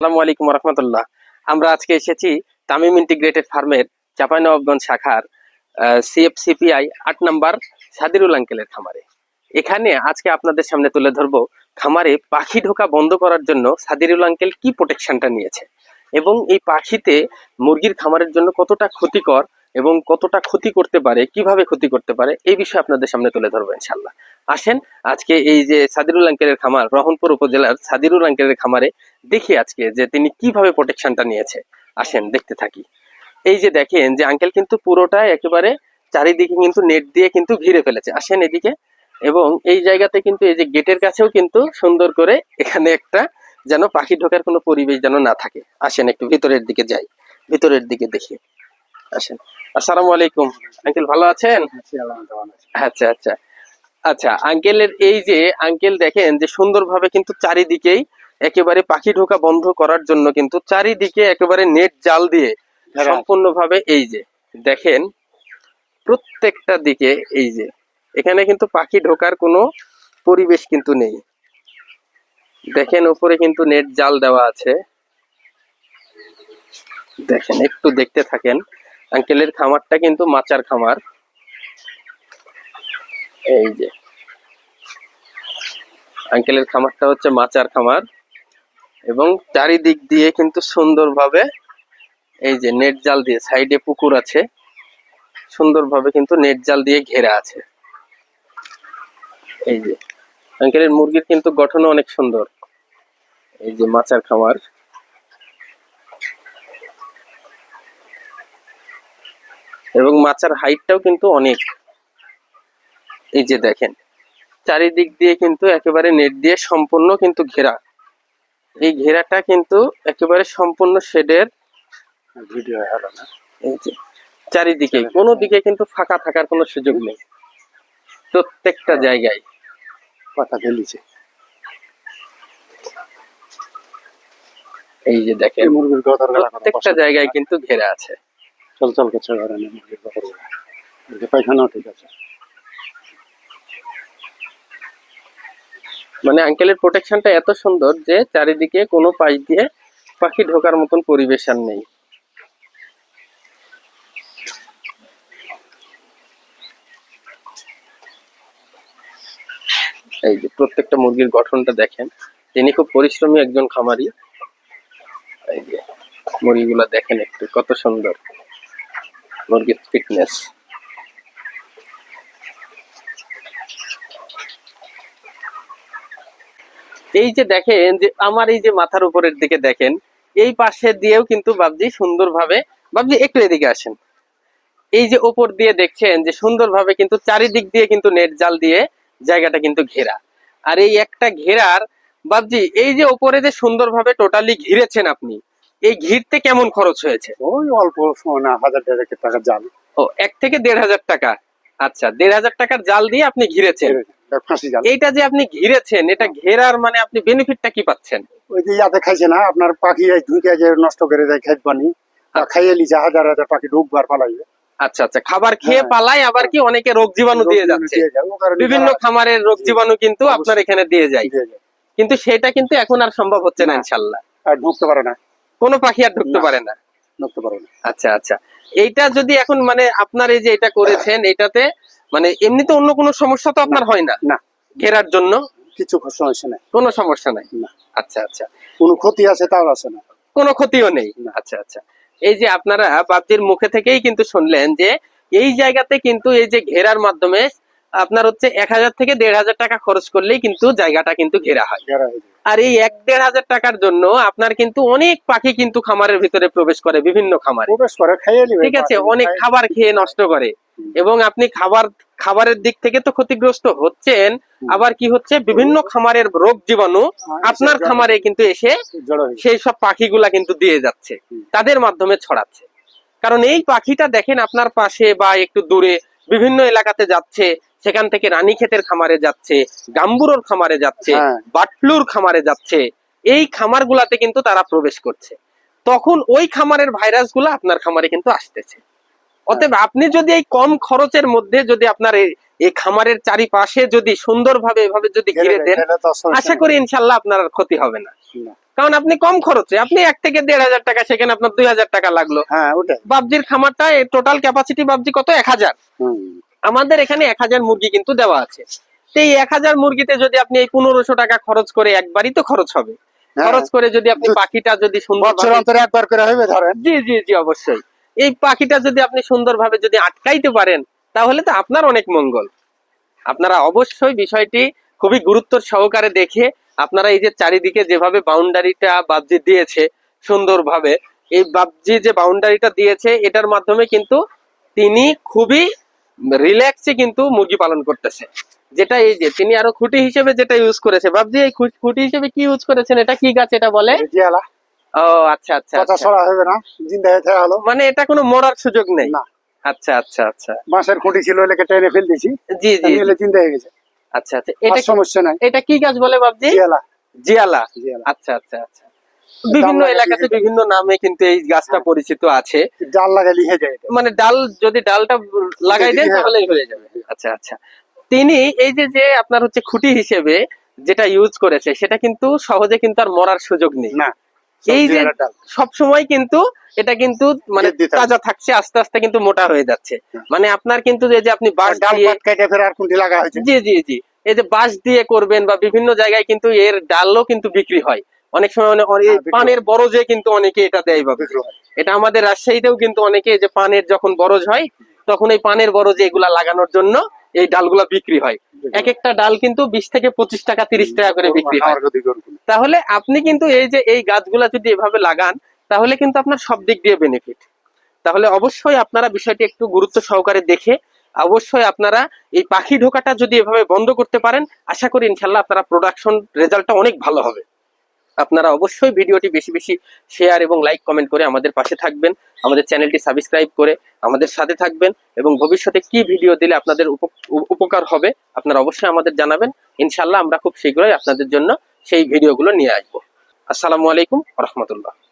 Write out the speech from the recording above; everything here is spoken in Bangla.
আসসালামু আলাইকুম রহমতুল্লাহ আমরা আজকে এসেছি তামিম ইন্টিগ্রেটেড ফার্মের চাঁপাইনবাবগঞ্জ শাখার সিএফসিপিআই আট নাম্বার সাদিরুল আঙ্কেলের খামারে। এখানে আজকে আপনাদের সামনে তুলে ধরবো খামারে পাখি ঢোকা বন্ধ করার জন্য সাদিরুল আঙ্কেল কি প্রোটেকশনটা নিয়েছে এবং এই পাখিতে মুরগির খামারের জন্য কতটা ক্ষতিকর এবং কতটা ক্ষতি করতে পারে, কীভাবে ক্ষতি করতে পারে, এই বিষয়ে আপনাদের সামনে তুলে ধরবো ইনশাল্লাহ আসেন, আজকে এই যে সাদিরুল আঙ্কেলের খামার, রহনপুর উপজেলার সাদিরুল আঙ্কেলের খামারে দেখি আজকে যে তিনি কীভাবে প্রোটেকশনটা নিয়েছে। আসেন, দেখতে থাকি। এই যে দেখেন যে আঙ্কেল কিন্তু পুরোটা একেবারে চারিদিকে কিন্তু নেট দিয়ে কিন্তু ঘিরে ফেলেছে। আসেন এদিকে, এবং এই জায়গাতে কিন্তু এই যে গেটের কাছেও কিন্তু সুন্দর করে এখানে একটা যেন পাখি ঢোকার কোনো পরিবেশ যেন না থাকে। আসেন একটু ভিতরের দিকে যাই, ভিতরের দিকে দেখি। আসেন। আসসালামু আলাইকুম। আঙ্কেল ভালো আছেন? আচ্ছা আচ্ছা। আচ্ছা আঙ্কেলের এই যে আঙ্কেল দেখেন যে সুন্দরভাবে কিন্তু চারিদিকেই একেবারে পাখি ঢোকা বন্ধ করার জন্য কিন্তু চারিদিকে একেবারে নেট জাল দিয়ে সম্পূর্ণভাবে এই যে দেখেন প্রত্যেকটা দিকে এই যে এখানে কিন্তু পাখি ঢোকার কোনো পরিবেশ কিন্তু নেই। দেখেন উপরে কিন্তু নেট জাল দেওয়া আছে। দেখেন একটু দেখতে থাকেন। আঙ্কেলের খামারটা কিন্তু মাচার খামার। এই যে। আঙ্কেলের খামারটা হচ্ছে মাচার খামার এবং চারিদিক দিয়ে কিন্তু সুন্দরভাবে এই যে নেট জাল দিয়ে সাইডে পুকুর আছে, সুন্দরভাবে কিন্তু নেট জাল দিয়ে ঘেরা আছে। এই যে। আঙ্কেলের মুরগির কিন্তু গঠনও অনেক সুন্দর। এই যে মাচার খামার। এবং মাচার হাইটটাও কিন্তু অনেক। এই যে দেখেন চারিদিক দিয়ে কিন্তু একেবারে নেট দিয়ে সম্পূর্ণ কিন্তু ঘেরা। এই ঘেরাটা কিন্তু একেবারে সম্পূর্ণ শেডের ভিডিও এই যে চারিদিকে কোনো দিকে কিন্তু ফাঁকা থাকার কোনো সুযোগ নেই। প্রত্যেকটা জায়গায়। কথা ফেলিছে। এই যে দেখেন প্রত্যেকটা জায়গায় কিন্তু ঘেরা আছে। চল চল করছে ঘরে মুরগির পায়খানাও ঠিক আছে। মানে আঙ্কেলের প্রোটেকশনটা এত সুন্দর যে চারিদিকে কোনো পাশ দিয়ে পাখি ঢোকার মতন পরিবেশ আর নেই। এই যে প্রত্যেকটা মুরগির গঠনটা দেখেন, তিনি খুব পরিশ্রমী একজন খামারি। এই যে মুরগিগুলা দেখেন একটু, কত সুন্দর। মুরগির ফিটনেস এই যে দেখেন যে আমার এই যে মাথার উপরের দিকে দেখেন, এই পাশে দিয়েও কিন্তু বাবজি সুন্দরভাবে, বাবজি একটু এদিকে আসেন। এই যে উপর দিয়ে দেখছেন যে সুন্দরভাবে কিন্তু চারিদিক দিয়ে কিন্তু নেট জাল দিয়ে জায়গাটা কিন্তু ঘেরা। আর এই একটা ঘেরার, বাবজি, এই যে উপরে যে সুন্দরভাবে টোটালি ঘিরেছেন আপনি এই ঘিরতে কেমন খরচ হয়েছে? ওই অল্প না হাজার দেড় হাজার টাকা জাল। ও এক থেকে দেড় হাজার টাকা। আচ্ছা দেড় হাজার টাকার জাল দিয়ে আপনি ঘিরেছেন। ফাঁসি জাল। এইটা যে আপনি ঘিরেছেন এটা ঘেরার মানে আপনি বেনিফিটটা কি পাচ্ছেন? ওই যে ইয়াতে খাইছে না আপনার পাখি ঢুকে যে নষ্ট করে দেয় খাইত পানি খাইয়ে লিছে হাজার হাজার পাখি ঢুকবার পালাইবে। আচ্ছা আচ্ছা খাবার খেয়ে হ্যাঁ। পালায় আবার কি অনেকে রোগ জীবাণু দিয়ে যাচ্ছে? বিভিন্ন খামারের রোগ জীবাণু কিন্তু আপনার এখানে দিয়ে যায়। কিন্তু সেটা কিন্তু এখন আর সম্ভব হচ্ছে না না। ইনশাল্লাহ। আর ঢুকতে পারে না। কোনো পাখি আর ঢুকতে পারে না। ঢুকতে পারে না। আচ্ছা আচ্ছা। এইটা যদি এখন মানে আপনার এই যে এটা করেছেন এটাতে মানে এমনিতে অন্য কোনো সমস্যা তো আপনার হয় না? না। ঘেরার জন্য? কিছু সমস্যা নেই। কোনো সমস্যা নাই? না। আচ্ছা আচ্ছা। কোনো ক্ষতি আছে তাও আছে না। কোনো ক্ষতিও নেই? না। আচ্ছা আচ্ছা। এই যে আপনারা বাপজির মুখে থেকেই কিন্তু শুনলেন যে এই জায়গাতে কিন্তু এই যে ঘেরার মাধ্যমে আপনার হচ্ছে এক হাজার থেকে দেড় হাজার টাকা খরচ করলেই কিন্তু জায়গাটা কিন্তু ঘেরা হয়। আর এই এক দেড় হাজার টাকার জন্য আপনার কিন্তু অনেক পাখি কিন্তু খামারের ভিতরে প্রবেশ করে বিভিন্ন খামারে। ঠিক আছে অনেক খাবার খেয়ে নষ্ট করে। এবং আপনি খাবার খাবারের দিক থেকে তো ক্ষতিগ্রস্ত হচ্ছেন আবার কি হচ্ছে বিভিন্ন খামারের রোগ জীবাণু হ্যাঁ, আপনার খামারে কিন্তু এসে। সেই সব পাখিগুলা কিন্তু দিয়ে যাচ্ছে তাদের মাধ্যমে ছড়াচ্ছে। কারণ এই পাখিটা দেখেন আপনার পাশে বা একটু দূরে বিভিন্ন এলাকাতে যাচ্ছে সেখান থেকে রানীক্ষেতের খামারে যাচ্ছে গাম্বুরোর খামারে যাচ্ছে হ্যাঁ। বাটফ্লুর খামারে যাচ্ছে এই খামারগুলাতে কিন্তু তারা প্রবেশ করছে। তখন ওই খামারের ভাইরাস ভাইরাসগুলো আপনার খামারে কিন্তু আসতেছে। অতএব আপনি যদি এই কম খরচের মধ্যে যদি আপনার এই- খামারের চারিপাশে যদি সুন্দরভাবে এভাবে যদি ঘিরে দেন আশা করি ইনশাল্লাহ আপনার ক্ষতি হবে না। কারণ আপনি কম খরচে আপনি এক থেকে দেড় হাজার টাকা সেখানে আপনার দুই হাজার টাকা লাগল। হ্যাঁ বাবজির খামারটা টোটাল ক্যাপাসিটি বাবজি কত? এক হাজার। আমাদের এখানে এক হাজার মুরগি কিন্তু দেওয়া আছে। তো এই এক হাজার মুরগিতে যদি আপনি এই পনেরোশো টাকা খরচ করে একবারই তো খরচ হবে। হ্যাঁ। খরচ করে যদি আপনি পাখিটা যদি সুন্দর অন্তরে একবার করে হবে ধরেন। জি জি জি অবশ্যই। এই পাখিটা যদি আপনি সুন্দরভাবে যদি আটকাইতে পারেন তাহলে তো আপনার অনেক মঙ্গল। আপনারা অবশ্যই বিষয়টি খুবই গুরুত্ব সহকারে দেখে আপনারা এই যে চারিদিকে যেভাবে বাউন্ডারিটা বাবজি দিয়েছে সুন্দরভাবে এই বাবজি যে বাউন্ডারিটা দিয়েছে এটার মাধ্যমে কিন্তু তিনি খুবই রিল্যাক্সে কিন্তু মুরগি পালন করতেছে। যেটা এই যে তিনি আরও খুঁটি হিসেবে যেটা ইউজ করেছে। বাবজি এই খুঁটি হিসেবে কি ইউজ করেছেন? এটা কি গাছ এটা বলে? ও আচ্ছা আচ্ছা কথা আচ্ছা। ছড়া হবে না জিন্দা হয়ে হলো। মানে এটা কোনো মরার সুযোগ নেই? না। আচ্ছা আচ্ছা আচ্ছা। বাঁশের খুঁটি ছিল এলাকা টেনে ফেল দিয়েছি জি জি। চিন্তা হয়ে গেছে। আচ্ছা আচ্ছা। এটা সমস্যা নাই। এটা কি গাছ বলে বাবজি? জিয়ালা। জিয়ালা। আচ্ছা আচ্ছা আচ্ছা। বিভিন্ন এলাকাতে বিভিন্ন নামে কিন্তু এই গাছটা পরিচিত আছে। ডাল লাগা লিখে যায় মানে ডাল যদি ডালটা লাগাই দেন হ্যাঁ। তাহলেই হয়ে যাবে। আচ্ছা আচ্ছা। তিনি এই যে যে আপনার হচ্ছে খুঁটি হিসেবে যেটা ইউজ করেছে সেটা কিন্তু সহজে কিন্তু আর মরার সুযোগ নেই। না। এই যে সব সময় কিন্তু এটা কিন্তু মানে তাজা থাকছে আস্তে আস্তে কিন্তু মোটা হয়ে যাচ্ছে। হ্যাঁ। মানে আপনার কিন্তু যে আপনি বাঁশ দিয়ে কেটে ফের আর খুঁটি লাগা হয়েছে? জি জি জি। এই যে বাঁশ দিয়ে করবেন বা বিভিন্ন জায়গায় কিন্তু এর ডালও কিন্তু বিক্রি হয়। অনেক সময় অনেক- হ্যাঁ, পানের বরজে কিন্তু অনেকে এটা দেয় বা এটা আমাদের রাজশাহীতেও কিন্তু অনেকে যে পানের যখন বরজ হয় তখন এই পানের বরজে এগুলা লাগানোর জন্য এই ডালগুলা বিক্রি হয়। এক একটা ডাল কিন্তু বিশ থেকে পঁচিশ টাকা তিরিশ টাকা করে বিক্রি হয়। তাহলে আপনি কিন্তু এই যে এই গাছগুলা যদি এভাবে লাগান তাহলে কিন্তু আপনার সব দিক দিয়ে বেনিফিট তাহলে অবশ্যই আপনারা বিষয়টি একটু গুরুত্ব সহকারে দেখে অবশ্যই আপনারা এই পাখি ঢোকাটা যদি এভাবে বন্ধ করতে পারেন আশা করি ইনশাল্লাহ আপনারা প্রোডাকশন রেজাল্টটা অনেক ভালো হবে। আপনারা অবশ্যই ভিডিওটি বেশি বেশি শেয়ার এবং লাইক কমেন্ট করে আমাদের পাশে থাকবেন, আমাদের চ্যানেলটি সাবস্ক্রাইব করে আমাদের সাথে থাকবেন এবং ভবিষ্যতে কি ভিডিও দিলে আপনাদের উপ- উপ- উপকার হবে আপনারা অবশ্যই আমাদের জানাবেন। ইনশাল্লাহ আমরা খুব শীঘ্রই আপনাদের জন্য সেই ভিডিওগুলো নিয়ে আসব। আসসালামু আলাইকুম রহমতুল্লাহ।